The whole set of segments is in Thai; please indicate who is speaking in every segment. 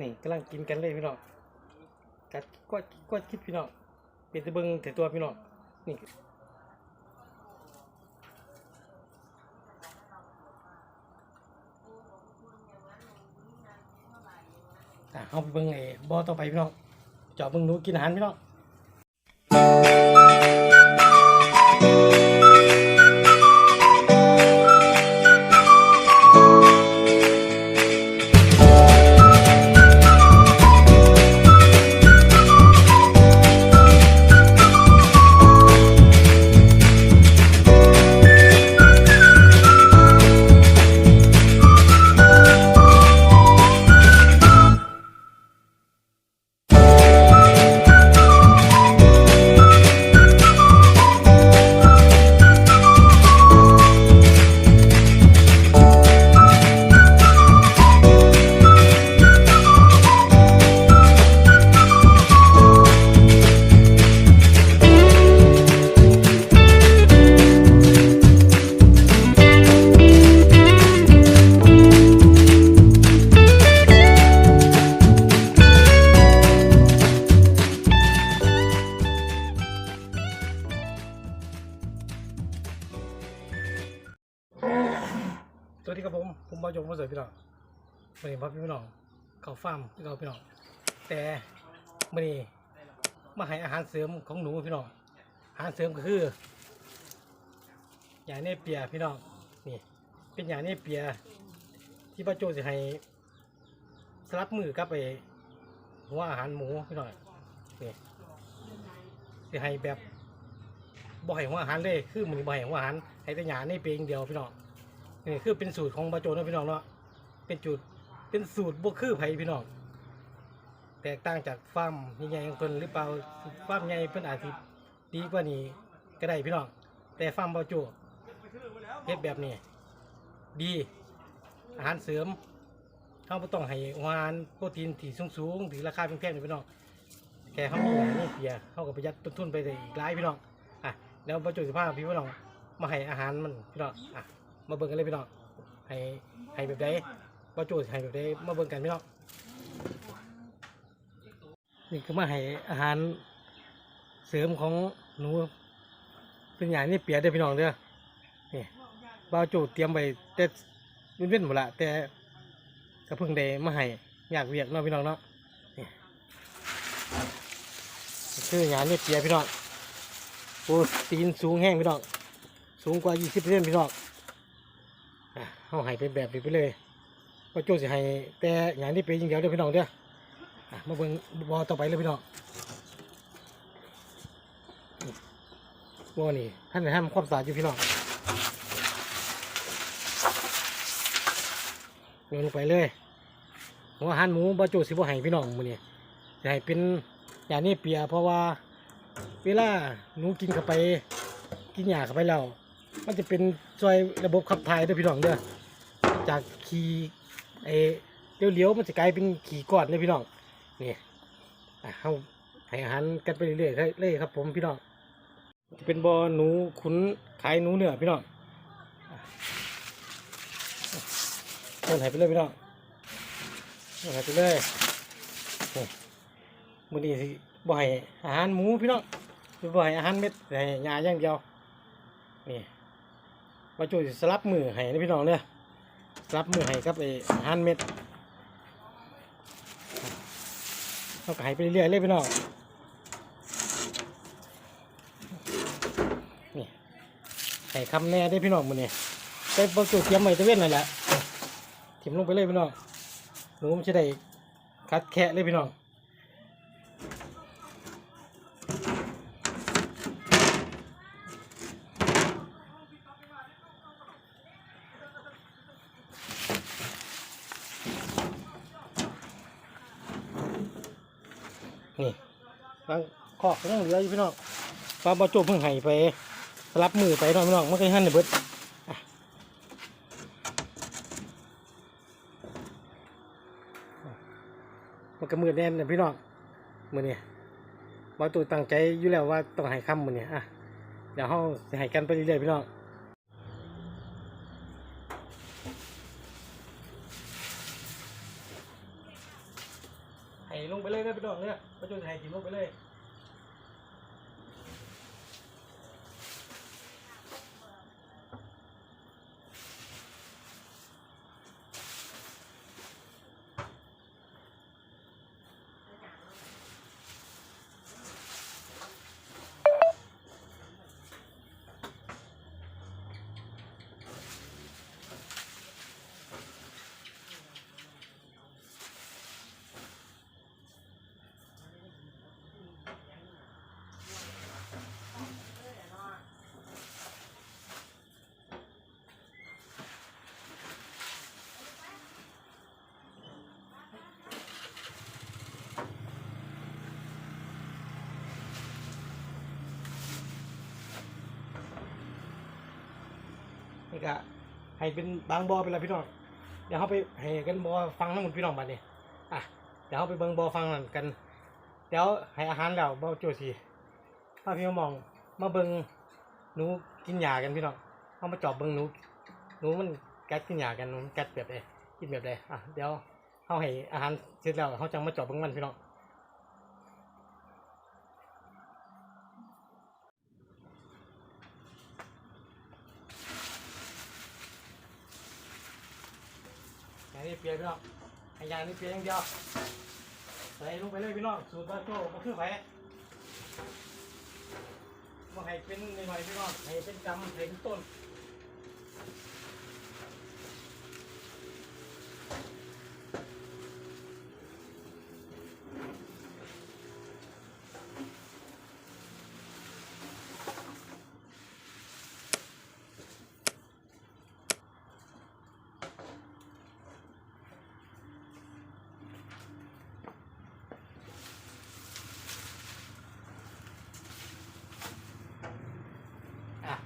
Speaker 1: นี่กำลังกินกันเลยพี่น้องกัดกวดกวดคิดพี่น้องเป็นตะเบิงแต่ตัวพี่น้องนี่อะเอาไปเบิงไอ้บอต่อไปพี่น้องจอบเบิงหนูกินอาหารพี่น้อง วันนี้พ่อพี่น้องเขาฟาร์มพี่น้องพี่น้องแต่วันนี้มาให้อาหารเสริมของหนูพี่น้องอาหารเสริมก็คือหยาเนเปียพี่น้องนี่เป็นหยาเนเปียที่ป้าโจจะให้สลับมือกับไปหัวอาหารหมูพี่น้องนี่จะให้แบบบ่ให้หัวอาหารเลยคือมือบ่ให้หัวอาหารให้แต่หยาเนเปียอย่างเดียวพี่น้องนี่คือเป็นสูตรของบาโจนะพี่น้องเนาะเป็นจุด เป็นสูตรบวคือไผพี่น้องแตกต่างจากฟาร์มใหญ่ๆของเพิ่นหรือเปล่าฟาร์มใหญ่เพิ่นอาจสิดีกว่านี้ก็ได้พี่น้องแต่ฟาร์มบาโจเฮ็ดแบบนี้ ดี อาหารเสริมเขาบ่ต้องให้อาหารโปรตีนที่สูงๆที่ราคาแพงๆนี่พี่น้องแค่เขามีอย่างนี้เพียเขาก็ประหยัดต้นทุนไปได้อีกหลายพี่น้องอะแล้วบาโจสิพาพี่น้องมาให้อาหารมันพี่น้องอะมาเบิ่งกันเลยพี่น้องให้ให้แบบใด ว่าโจทย์ให้แบบใดมาเบิ่งกันพี่น้องนี่คือมาให้อาหารเสริมของหนูเป็นอย่างนี้เปียได้พี่น้องเด้อนี่บ่าวโจทย์เตรียมไว้แต่เว้นๆหมดละแต่ก็เพิ่งได้มาให้อยากเวียกเนาะพี่น้องเนาะนี่คืออย่างนี้เปียพี่น้องโอ้ตีนสูงแห้งพี่น้องสูงกว่า 20%พี่น้องอะเขาให้เป็นแบบนี้ไปเลย ว่าโจ้สิให้แต่อย่างนี้เป็นอย่างเดียวเด้อพี่น้องเด้ออะมาเบิ่งบอต่อไปเลยพี่น้องบอนี่ท่านให้ทำความสะอาดอยู่พี่น้องโยนลงไปเลยหัวหารหมูบาโจสิบ่ให้พี่น้องมื้อนี้จะให้เป็นอย่างนี้เปียเพราะว่าเวลาหนูกินเข้าไป กินหญ้าเข้าไปแล้วมันจะเป็นซอยระบบขับถ่ายด้อพี่น้องเด้อจากขี ไอ้เลี้ยวๆมันจะกลายเป็นขี่ก้อนเลยพี่น้องนี่อะเอาให้อาหารกันไปเรื่อยๆเลยครับ ผมพี่น้องจะเป็นบอหนูขุนขายหนูเนื้อพี่น้องเดินหายไปเลยพี่น้องเดินหายไปเลยนี่มื้อนี้สิบ่ให้อาหารหมูพี่น้องบ่ให้อาหารเม็ดให้ยาอย่างเดียวนี่มาช่ยสลับมือให้นะพี่น้องเนี่ย สลับมือให้ครับไอ้อาหารเม็ดเราก็ให้ไปเรื่อยๆเลยพี่น้องนี่ให้คำแน่ได้พี่น้องมือนี่ไปประจุเทียมไว้ตะเวนนั่นแหละถิ่มลงไปเลยพี่น้องหนูมันจะได้คัดแคะเลยพี่น้อง นี่บางขอกก็ยังเหลืออยู่พี่น้องปลาบรรจุเพิ่งให้ไปสลับมือไปน้องพี่น้องไม่เคยหั่นเลยเบิดอะมันก็มือแน่นนะพี่น้องมือเนี่ยบาตูตั้งใจอยู่แล้วว่าต้องให้คำมือเนี่ยอะเดี๋ยวเราจะให้กันไปเรื่อยๆพี่น้อง ลงไปเลยนะพี่น้องเนี่ยประจุไทยกินลงไปเลย นี่ก็ให้เป็นบางบอไปแล้วพี่น้องเดี๋ยวเขาไปให้กันบอฟังทั้งหมดพี่น้องบัดนี้อะเดี๋ยวเขาไปเบิ่งบอฟังนั่นกัน เดี๋ยวให้อาหารแล้วบอโจสิถ้าพี่มองมาเบิ่งหนูกินหญ้ากันพี่น้องเขามาจอบเบิ่งหนูหนูมันกัดกินหญ้ากันมันกัดแบบใดกินแบบใดอะเดี๋ยวเขาให้อาหารเสร็จแล้วเขาจะมาจอบเบิ่งมันพี่น้องอย่าง นี่เปียกพี่น้องให้ยางนี่เปียอย่างเดียวใส่ลงไปเลยพี่น้องสูตรบาโจ้ก็คือไผบ่ให้เป็นหน่อยๆพี่น้องให้เป็นกำให้เป็นต้น อะ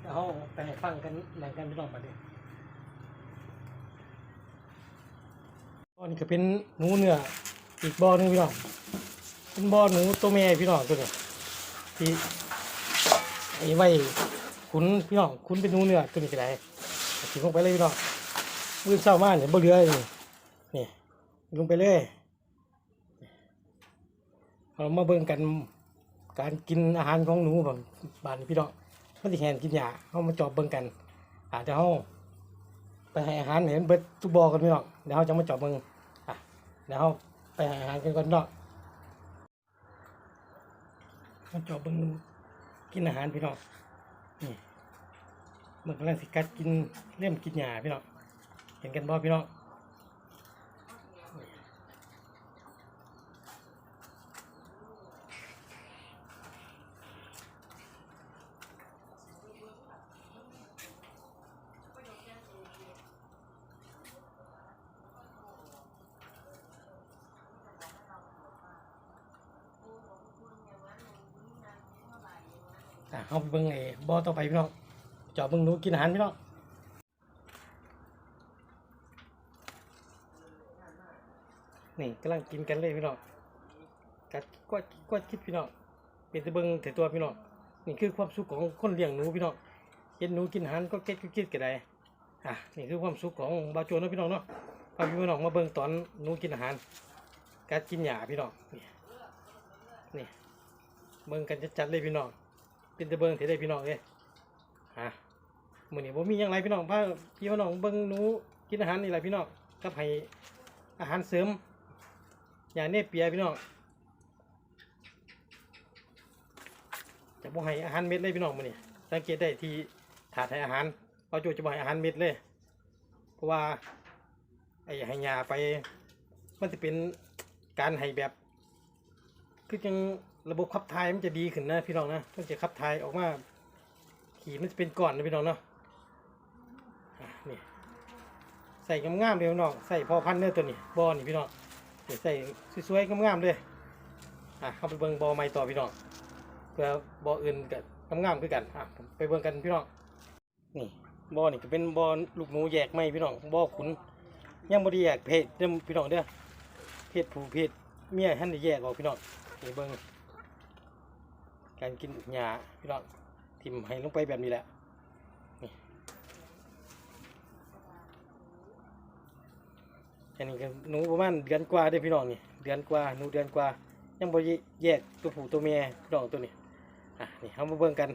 Speaker 1: เดี๋ยวเราไปให้ฟัง กันหลังกันพี่น้องมาดิบ่อนี่ก็เป็นหนูเนื้ออีกบ่อหนึงพี่น้องเป็นบ่อหนูตัวแม่พี่น้องตัวนี้ที่ไอ้ไว้ขุนพี่น้องขุนเป็นหนูเนื้อตัวนี้ก็ได้ทิ้งลงไปเลยพี่น้องมือเศร้ามากเนี่ยบ่เหลือเลยนี่นี่ลงไปเลยเรามาเบิ่งกันการกินอาหารของหนูบบบานพี่น้อง มันสิแหนกินหญ้าเฮามาจอบเบิ่งกันอาจจะเฮาไปให้อาหารเห็นเบิดทุกบ่อกันพี่น้องเดี๋ยวเฮาจะมาจอบเบิ่งอะเดี๋ยวเฮาไปให้อาหารกันก่อนเนาะมาจอบเบิ่งกินอาหารพี่น้องนี่มันกำลังสิกัดกินเล่มกินหญ้าพี่น้องเห็นกันบ่พี่น้อง อะเฮาไปเบิ่งไอ้บ่อต่อไปพี่น้องจอบเบิ่งหนูกินอาหารพี่น้องนี่กำลังกินกันเลยพี่น้องกัดกวาดกวาดคิดพี่น้องเป็นตะเบิ่งแต่ตัวพี่น้องนี่คือความสุขของคนเลี้ยงหนูพี่น้องเห็นหนูกินอาหารก็เก็ดก็คิดก็ได้อะนี่คือความสุขของบาวโจนะพี่น้องเนาะพาพี่น้องมาเบิ่งตอนหนูกินอาหารกัดกินหญ้าพี่น้องนี่เบิ่งกันจัดๆเลยพี่น้อง เป็นตะเบิงเถได้พี่น้องเอ้ยฮะมือนี้บ่มีหยังไรพี่น้องพาพี่น้องเบิ่งหนูกินอาหารนี่แหละพี่น้องกับให้อาหารเสริม อย่างเนเปียพี่น้องจะบ่ให้อาหารเม็ดเลยพี่น้องมือนี้สังเกตได้ที่ถาดให้อาหารเราจู่จะบ่ให้อาหารเม็ดเลย เพราะว่าไอ้ให้ยาไป มันจะเป็นการให้แบบ คือจัง ระบบขับถ่ายมันจะดีขึ้นนะพี่น้องนะมันจะขับถ่ายออกมา ขี่มันจะเป็นก้อนนะพี่น้องเนาะนี่ใส่งามๆเลยพี่น้องใส่พอพันเนื้อตัวนี้บอนี่พี่น้องใส่สวยๆงามๆเลยอะเข้าไปเบิ่งบอใหม่ต่อพี่น้องเพื่อบออื่นกับงามๆคือกันอะไปเบิ่งกันพี่น้องนี่บอนี่ก็เป็นบอลูกหนูแยกไม่พี่น้องบอขุนยังบ่ได้แยกเพศเด้อพี่น้องเด้อเพศผู้เพศเมียท่านได้แยกออกพี่น้องนี่เบิ้ง การกินหญ้าพี่น้องทิมให้ลงไปแบบนี้แหละนี่อันนี้ก็หนูประมาณเดือนกว่าได้พี่น้องนี่เดือนกว่าหนูเดือนกว่า ยังบ่แยกตัวผู้ตัวเมียพี่น้องตัวนี้อะนี่เฮามาเบิ่งกัน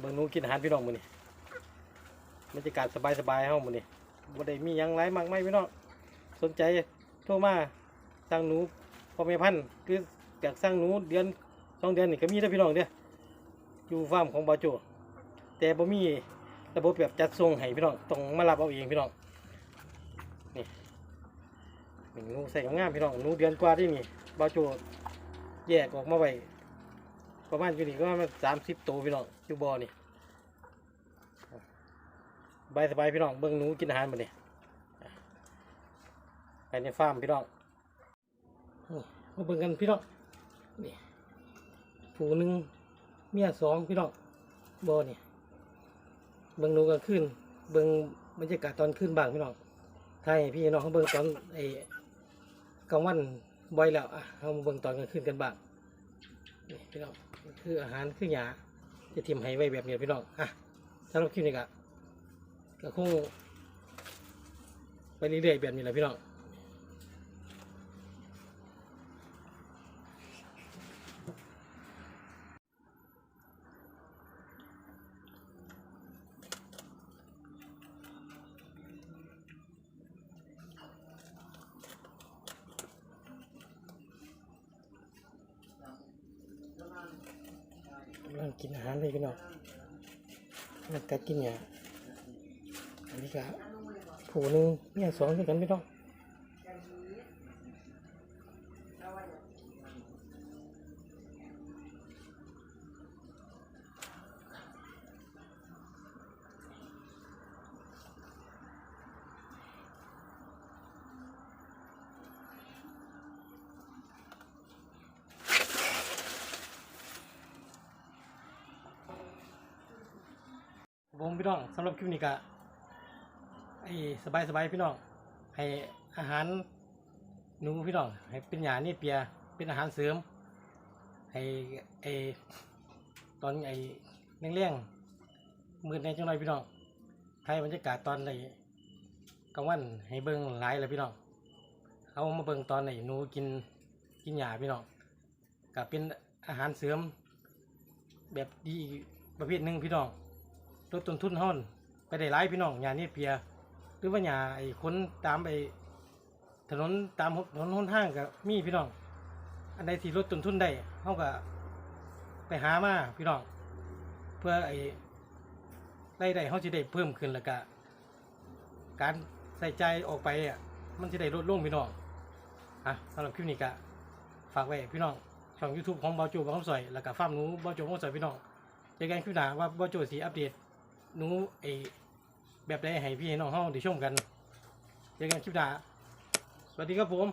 Speaker 1: เบิ่งหนูกินอาหารพี่น้องมื้อนี้บรรยากาศสบายๆเฮามื้อนี้บ่ได้มีหยังหลายมากมายพี่น้องสนใจโทรมาสั่งหนูพ่อแม่พันธุ์คืออยากสั่งหนูเดือน สองเดือนนี่ก็มีเด้อพี่น้องเด้ออยู่ฟาร์มของบาโจแต่บ่มีระบบแบบจัดส่งให้พี่น้องต้องมารับเอาเองพี่น้องนี่หนูใส่งามพี่น้องหนูเดือนกว่าที่นี่บาโจแยกออกมาไว้ประมาณอยู่นี่ก็ประมาณสามสิบตัวพี่น้องอยู่บ่อนี่สบายสบายพี่น้องเบิ่งหนูกินอาหารมาเนี่ยไปในฟาร์มพี่น้องมาเบิ่งกันพี่น้องนี่ ผูหนึ่งเมียสองพี่น้องบ่อนี่เบิ่งหนูกลางคืนเบิ่งบรรยากาศตอนคืนบ้างพี่น้องถ้าให้พี่น้องเขาเบิ่งตอนไอ้กลางวันบ่อยแล้วอะเขามาเบิ่งตอนกลางคืนกันบ้างนี่พี่น้องคืออาหารคือหยาจะทิมให้ไว้แบบนี้พี่น้องอะสำหรับคลิปนี้ก็ก็คงไปเรื่อยๆแบบนี้แหละพี่น้องกำลังกินอาหารเลยพี่น้อง มันกัดกินเนี่ยอันนี้ก็ผูหนึ่งเนี่ยสองด้วยกันไม่ต้อง ผมพี่น้องสำหรับคลิปนี้ก็ไอ้สบายๆพี่น้อง ให้อาหารหนูพี่น้อง ให้เป็นหยานี่เปีย เป็นอาหารเสริม ให้ไอ้ตอนไอ้เลี้ยงๆมืดในจังหน่อยพี่น้องไทยบรรยากาศตอนในกลางวันให้เบิ่งหลายเลยพี่น้อง เอามาเบิ่งตอนไหนหนูกินกินหญ้าพี่น้องกับเป็นอาหารเสริม แบบดีประเภทหนึ่งพี่น้อง ลดต้นทุนห้อนไปได้หลายพี่น้องหญ้านี่เปีย หรือว่าหญ้าไอ้คนตามไอ้ถนนตามถนนหนทางก็มีพี่น้อง อันใดที่ลดต้นทุนได้เขาก็ไปหามาพี่น้อง เพื่อไอ้รายได้เขาจะได้เพิ่มขึ้นแล้วก็การใส่ใจออกไปอะมันจะได้ลดลงพี่น้องอะสำหรับคลิปนี้ก็ฝากไว้พี่น้องช่อง YouTube ของบอจูบางคำสอยแล้วก็ฟาร์มหนูบอจูบางคำสอยพี่น้องเจอกันคลิปหน้าว่าบอจูสีอัปเดต หนูไอ้แบบใดให้พี่ให้น้องเฮาได้ชมกันเจอกันคลิปหน้าสวัสดีครับผม